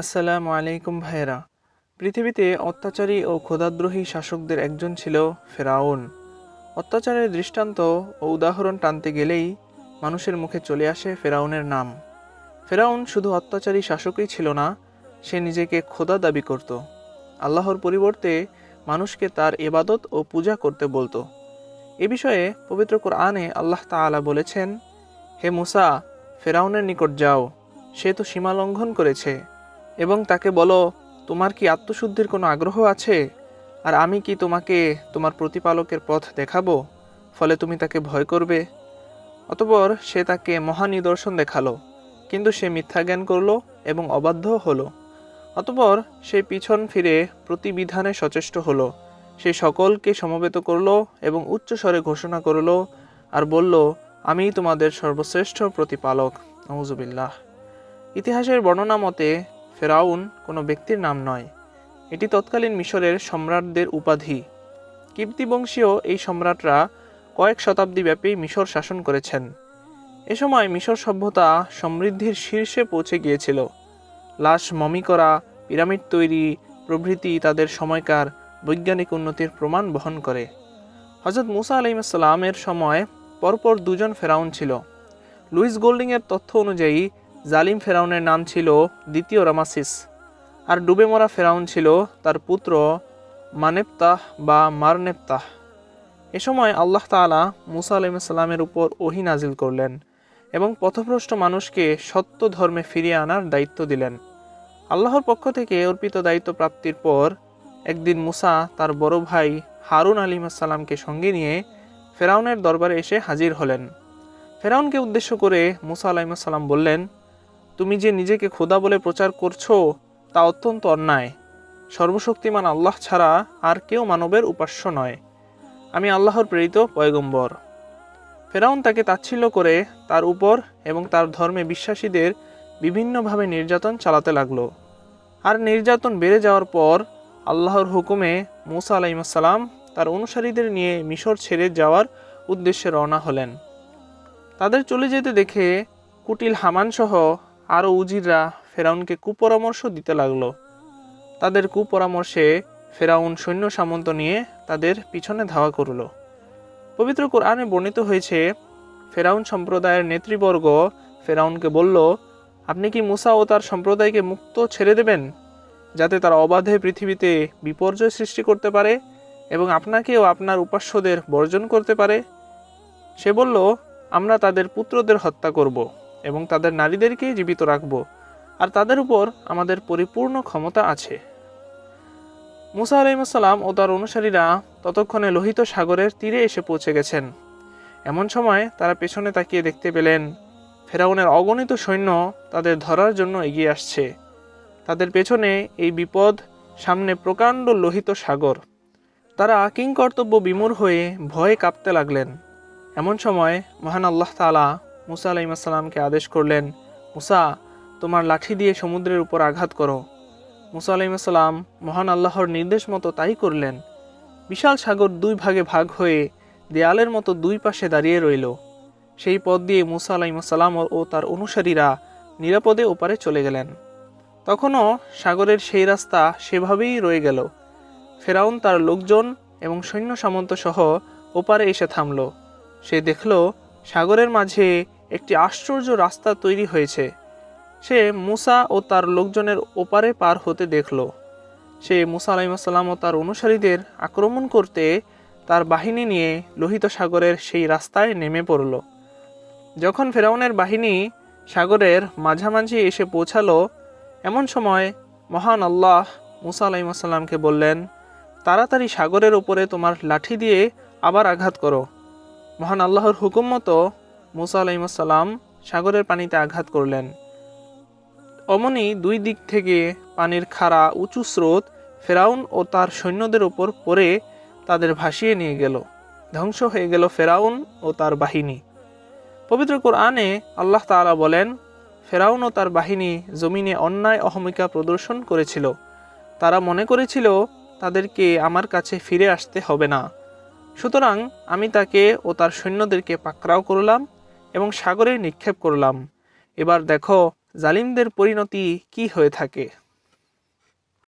আসসালামু আলাইকুম ভাইয়েরা। পৃথিবীতে অত্যাচারী ও ক্ষুধাদ্রোহী শাসকদের একজন ছিল ফেরাউন। অত্যাচারের দৃষ্টান্ত ও উদাহরণ টানতে গেলেই মানুষের মুখে চলে আসে ফেরাউনের নাম। ফেরাউন শুধু অত্যাচারী শাসকই ছিল না, সে নিজেকে খোদা দাবি করত। আল্লাহর পরিবর্তে মানুষকে তার এবাদত ও পূজা করতে বলতো। এ বিষয়ে পবিত্র কোরআনে আল্লাহ তাআলা বলেছেন, হে মুসা, ফেরাউনের নিকট যাও। সে তো সীমা লঙ্ঘন করেছে। এবং তাকে বলো, তোমার কি আত্মশুদ্ধির কোনো আগ্রহ আছে? আর আমি কি তোমাকে তোমার প্রতিপালকের পথ দেখাবো? ফলে তুমি তাকে ভয় করবে? অতপর সে তাকে মহা নিদর্শন দেখাল, কিন্তু সে মিথ্যা জ্ঞান করল এবং অবাধ্য হলো। অতপর সে পিছন ফিরে প্রতিবিধানে সচেষ্ট হলো। সে সকলকে সমবেত করল এবং উচ্চস্বরে ঘোষণা করল আর বলল, আমি তোমাদের সর্বশ্রেষ্ঠ প্রতিপালক। নওজুবিল্লাহ। ইতিহাসের বর্ণনা মতে ফেরাউন কোনো ব্যক্তির নাম নয়। এটি তৎকালীন মিশরের সম্রাটদের উপাধি। কিপ্তি বংশীয় এই সম্রাটরা কয়েক শতাব্দী ব্যাপী মিশর শাসন করেছেন। এ সময় মিশর সভ্যতা সমৃদ্ধির শীর্ষে পৌঁছে গিয়েছিল। লাশ মমি করা, পিরামিড তৈরি প্রভৃতি তাদের সময়কার বৈজ্ঞানিক উন্নতির প্রমাণ বহন করে। হজরত মুসা আলাইসাল্লামের সময় পরপর দুজন ফেরাউন ছিল। লুইস গোল্ডিংয়ের তথ্য অনুযায়ী জালিম ফেরাউনের নাম ছিল দ্বিতীয় রামাসিস। আর ডুবে মরা ফেরাউন ছিল তার পুত্র মানেপ্তাহ বা মারনেপ্তাহ। এ সময় আল্লাহ তাআলা মুসা আলাইসাল্লামের উপর ওহি নাজিল করলেন এবং পথভ্রষ্ট মানুষকে সত্য ধর্মে ফিরিয়ে আনার দায়িত্ব দিলেন। আল্লাহর পক্ষ থেকে অর্পিত দায়িত্ব প্রাপ্তির পর একদিন মুসা তার বড় ভাই হারুন আলিমাসাল্লামকে সঙ্গে নিয়ে ফেরাউনের দরবারে এসে হাজির হলেন। ফেরাউনকে উদ্দেশ্য করে মুসা আলাইসাল্লাম বললেন তুমি যে নিজেকে খোদা বলে প্রচার করছ, তা অত্যন্ত অন্যায়। সর্বশক্তিমান আল্লাহ ছাড়া আর কেউ মানবের উপাস্য নয়। আমি আল্লাহর প্রেরিত পয়গম্বর। ফেরাউন তাকে তাচ্ছিল্য করে তার উপর এবং তার ধর্মে বিশ্বাসীদের বিভিন্নভাবে নির্যাতন চালাতে লাগল। আর নির্যাতন বেড়ে যাওয়ার পর আল্লাহর হুকুমে মুসা আলাইসাল্লাম তার অনুসারীদের নিয়ে মিশর ছেড়ে যাওয়ার উদ্দেশ্যে রওনা হলেন। তাদের চলে যেতে দেখে কুটিল হামানসহ আরও উজিররা ফেরাউনকে কুপরামর্শ দিতে লাগল। তাদের কুপরামর্শে ফেরাউন সৈন্য সামন্ত নিয়ে তাদের পিছনে ধাওয়া করল। পবিত্র কোরআনে বর্ণিত হয়েছে, ফেরাউন সম্প্রদায়ের নেতৃবর্গ ফেরাউনকে বলল, আপনি কি মুসা ও তার সম্প্রদায়কে মুক্ত ছেড়ে দেবেন, যাতে তারা অবাধে পৃথিবীতে বিপর্যয় সৃষ্টি করতে পারে এবং আপনাকেও আপনার উপাস্যদের বর্জন করতে পারে? সে বলল, আমরা তাদের পুত্রদের হত্যা করব। এবং তাদের নারীদেরকে জীবিত রাখব, আর তাদের উপর আমাদের পরিপূর্ণ ক্ষমতা আছে। মুসা আলাইসাল্লাম ও তার অনুসারীরা ততক্ষণে লোহিত সাগরের তীরে এসে পৌঁছে গেছেন। এমন সময় তারা পেছনে তাকিয়ে দেখতে পেলেন, ফেরাউনের অগণিত সৈন্য তাদের ধরার জন্য এগিয়ে আসছে। তাদের পেছনে এই বিপদ সামনে প্রকাণ্ড লোহিত সাগর। তারা কিংকর্তব্য বিমূর হয়ে ভয়ে কাঁপতে লাগলেন। এমন সময় মহান আল্লাহ তালা মুসা আলাইসাল্লামকে আদেশ করলেন, মুসা, তোমার লাঠি দিয়ে সমুদ্রের উপর আঘাত করো। মুসা আলাইসাল্লাম মহান আল্লাহর নির্দেশ মতো তাই করলেন। বিশাল সাগর দুই ভাগে ভাগ হয়ে দেয়ালের মতো দুই পাশে দাঁড়িয়ে রইল। সেই পথ দিয়ে মুসা আলাইসাল্লাম ও তার অনুসারীরা নিরাপদে ওপারে চলে গেলেন। তখনও সাগরের সেই রাস্তা সেভাবেই রয়ে গেল। ফেরাউন তার লোকজন এবং সৈন্য সামন্ত সহ ওপারে এসে থামল। সে দেখল সাগরের মাঝে একটি আশ্চর্য রাস্তা তৈরি হয়েছে। সে মুসা ও তার লোকজনের ওপারে পার হতে দেখল। সে মুসা আলাইসাল্লাম ও তার অনুসারীদের আক্রমণ করতে তার বাহিনী নিয়ে লোহিত সাগরের সেই রাস্তায় নেমে পড়ল। যখন ফেরাউনের বাহিনী সাগরের মাঝামাঝি এসে পৌঁছালো, এমন সময় মহান আল্লাহ মুসা আলাইসাল্লামকে বললেন, তাড়াতাড়ি সাগরের ওপরে তোমার লাঠি দিয়ে আবার আঘাত করো। মহান আল্লাহর হুকুম মতো মুসা আলাইসাল্লাম সাগরের পানিতে আঘাত করলেন। অমনি দুই দিক থেকে পানির খাড়া উঁচু স্রোত ফেরাউন ও তার সৈন্যদের ওপর পড়ে তাদের ভাসিয়ে নিয়ে গেল। ধ্বংস হয়ে গেল ফেরাউন ও তার বাহিনী। পবিত্র কোরআনে আল্লাহ তাআলা বলেন, ফেরাউন ও তার বাহিনী জমিনে অন্যায় অহমিকা প্রদর্শন করেছিল। তারা মনে করেছিল, তাদেরকে আমার কাছে ফিরে আসতে হবে না। সুতরাং আমি তাকে ও তার সৈন্যদেরকে পাকড়াও করলাম এবং সাগরে নিক্ষেপ করলাম। এবার দেখো, জালিমদের পরিণতি কি হয়ে থাকে?